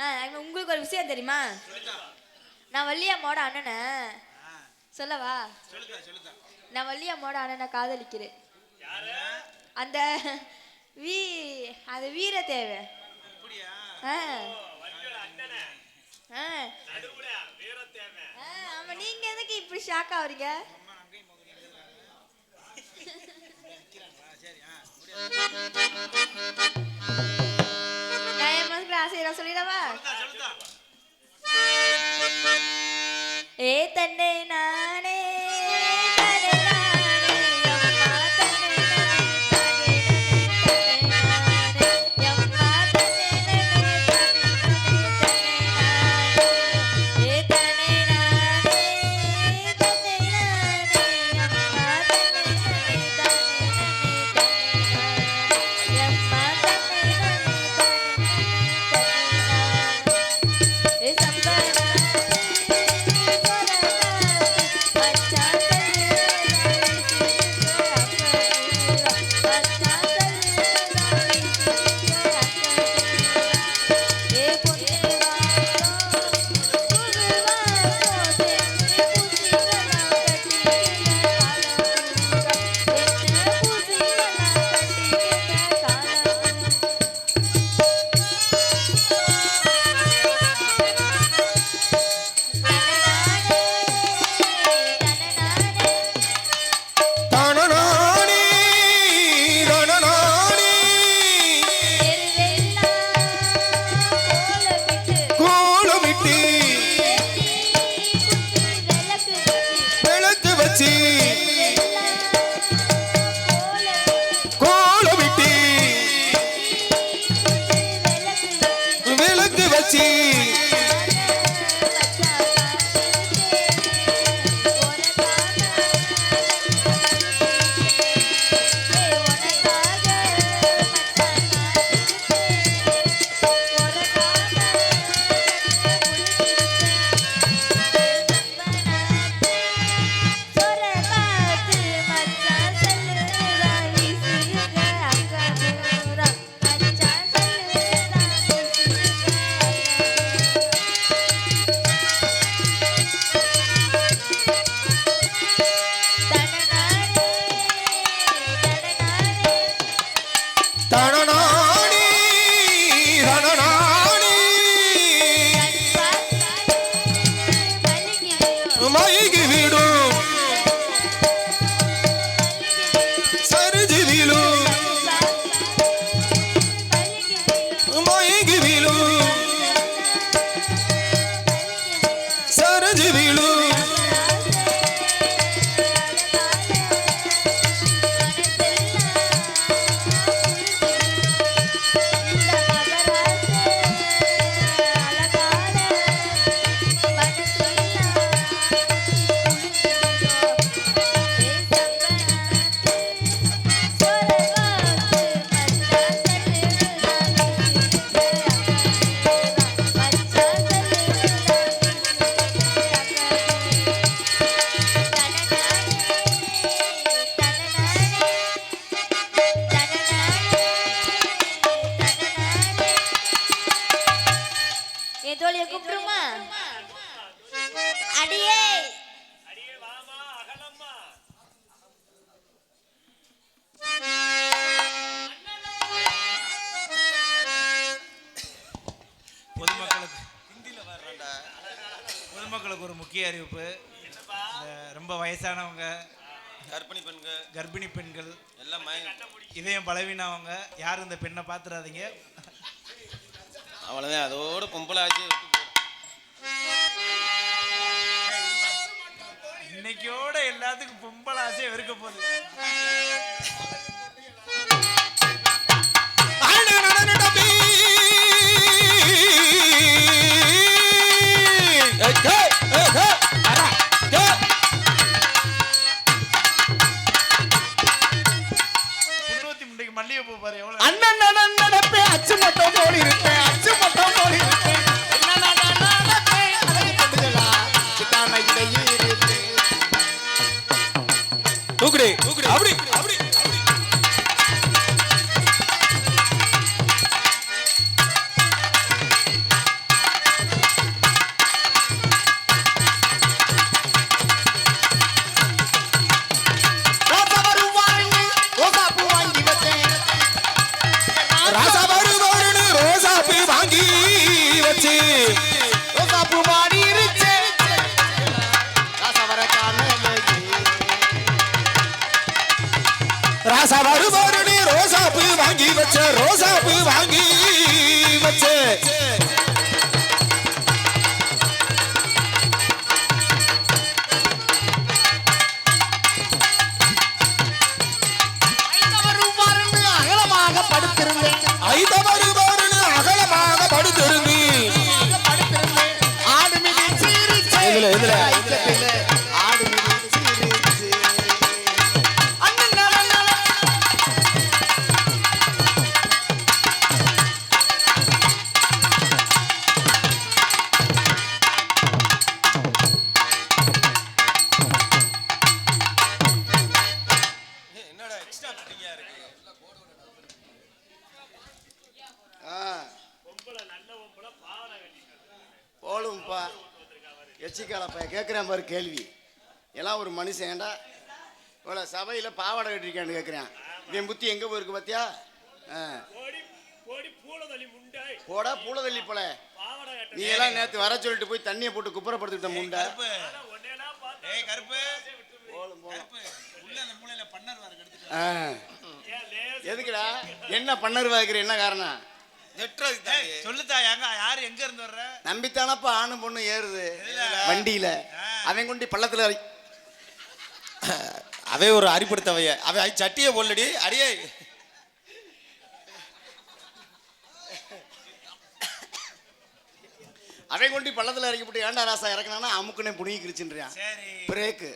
ஆ, உங்களுக்கு ஒரு விஷயம் தெரியுமா? நான் வள்ளியம்மாவோட அண்ணனை. சொல்லவா? நான் வள்ளியம்மாவோட அண்ணனை காதலிக்கிறேன். அந்த வீ அது வீர தேவை. ஆ. ஆ. ஆ, ஆமா நீங்க எதுக்கு இப்படி ஷாக் ஆகுறீங்க you. நான் சொல்லிடவா? ஏ தன்னை Bye. அடியே. பொதுமக்களுக்கு பொதுமக்களுக்கு ஒரு முக்கிய அறிவிப்பு. ரொம்ப வயசானவங்க கர்ப்பிணி பெண்கள். கர்ப்பிணி பெண்கள் எல்லாம் இதயம் பலவீனவங்க யாரும் இந்த பெண்ணை பார்த்துறாதீங்க. அவ்வளோதான் அதோட பொம்பளை ஆச்சு. இன்னைக்கோட எல்லாத்துக்கும் பொம்பளை ஆசையை வெறுக்க போகுது மல்லிகை பூ பாரு எவ்வளவு அண்ணன் நான் நடப்பேன் அச்சு மட்டும் போல் இருப்பேன் Leche Rosa. போலும்ப்பா எச்சிக்காலப்பா கேட்குறேன் பாரு கேள்வி. எல்லாம் ஒரு மனுஷன் ஏண்டா? இவ்வளோ சபையில் பாவாடை கட்டிருக்கான்னு கேட்குறேன் என் புத்தி எங்கே போயிருக்கு பார்த்தியா ஆ. போடா பூலதள்ளி போல. நீ எல்லாம் நேற்று வர சொல்லிட்டு போய் தண்ணியை போட்டு குப்புறப்படுத்திட்ட முண்டை. எதுக்குடா? என்ன பண்ணருவா இருக்கிற என்ன காரணம்? தாண்டி சொல்லுதா எங்க யாரு எங்க இருந்து வர்ற? நம்பித்தானப்பா ஆணும் பொண்ணு ஏறுது? வண்டியில. அவன் கொண்டு பள்ளத்துல அவன் ஒரு அரிப்படுத்தவைய. அவன் ஐ சட்டியை போல்லடி அடியே. அவன் கொண்டு பள்ளத்துல இறக்கி போட்டு ஏன்டா ராசா இறக்குனானா அமுக்குனே புனிக்கிருச்சுன்றான் பிரேக்கு.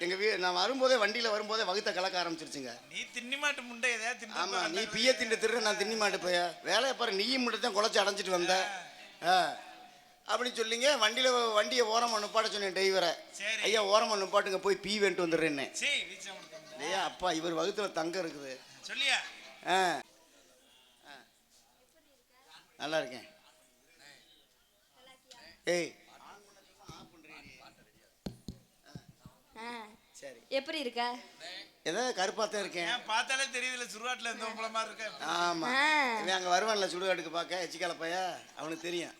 எங்க வீ நான் வரும்போதே வண்டியில வரும்போதே வகுத்த கலக்க ஆரம்பிச்சிருச்சுங்க. நீ தின்னி மாட்டு முண்டை தின்னு ஆமா போ, நீ பிய திண்டு திரு நான் தின்னி மாட்டு போய வேலையை பாரு நீயும் மட்டும் தான் குழச்சி அடைஞ்சிட்டு வந்த. ஆ. அப்படின்னு சொல்லிங்க வண்டியில வண்டியை ஓரமா நிப்பாட்ட சொன்னேன் டிரைவரை. சரி. ஐயா ஓரமா நிப்பாட்டுங்க போய் பீ வேண்ட்டு வந்துடுறேன்னு. ஐயா அப்பா இவர் வகுத்துல தங்கம் இருக்குது. சொல்லியா? ஆ. ஆ. நல்லா இருக்கேன். ஏய் ஆ, சரி. எப்படி இருக்க? ஏதோ கருப்பாத்தான் இருக்கேன். ஏன் பார்த்தாலே தெரியுதுல சுருவாட்டுல இருந்த உங்கள மாதிரி இருக்க. ஆமா. இவன் அங்க வருவான்ல சுடுகாட்டுக்கு பார்க்க எச்சிக்கால பைய? அவனுக்கு தெரியும்.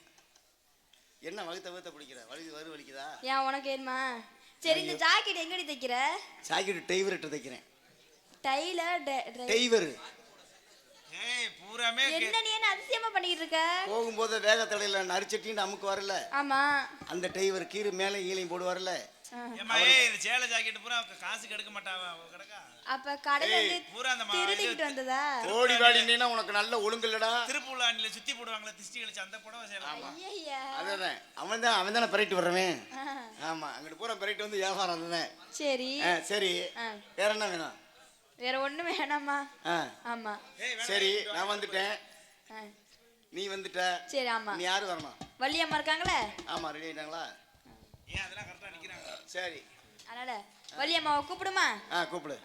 என்ன வகுத்த வகுத்த பிடிக்கிற? வலி வரு வலிக்குதா? ஏன் உனக்கு ஏன்மா சரி இந்த ஜாக்கெட் எங்கடி தைக்கிற? சாக்கெட்டு டெய்வர்ட்டு தைக்கிறேன். டைலர் டெய்வர் ஏய் பூராமே என்ன நீ என்ன அதிசயமா பண்ணிட்டு இருக்க? போகும்போது வேகத்தடையில நரிச்சட்டின்னு அமுக்கு வரல. ஆமா. அந்த டெய்வர் கீறு மேலே ஈழையும் போடுவார்ல. ஏய் இந்த சேலை ஜாக்கெட் பூரா காசு கெடுக்க மாட்டாவ அவ கிடக்கா? அப்ப கடையில இருந்து பூரா அந்த திருடிக்கிட்டு வந்ததா? ஓடி வாடினா உனக்கு நல்ல ஒழுங்கு இல்லடா. திருப்பூலாண்டில சுத்தி போடுவாங்களே திஷ்டி கழிச்சு அந்த புடவை சேலை. ஐயா அதான் அவன் தான் அவன் தானே பரட்டு வர்றவன் ஆமா அங்கிட்டு பூரா பரட்டு வந்து வியாபாரம் தான் சரி. சரி. வேற என்ன வேணும்? வேற ஒண்ணும் வேணாமா ஆமா. சரி நான் வந்துட்டேன். நீ வந்துட்ட. சரி ஆமா. நீ யாரு வரணும்? வள்ளியம்மா இருக்காங்களே? ஆமா ரெடி ஆயிட்டாங்களா? ஏன் அதெல்லாம் சரி. அதனால வள்ளியம்மாவை கூப்பிடுமா? ஆ கூப்பிடு.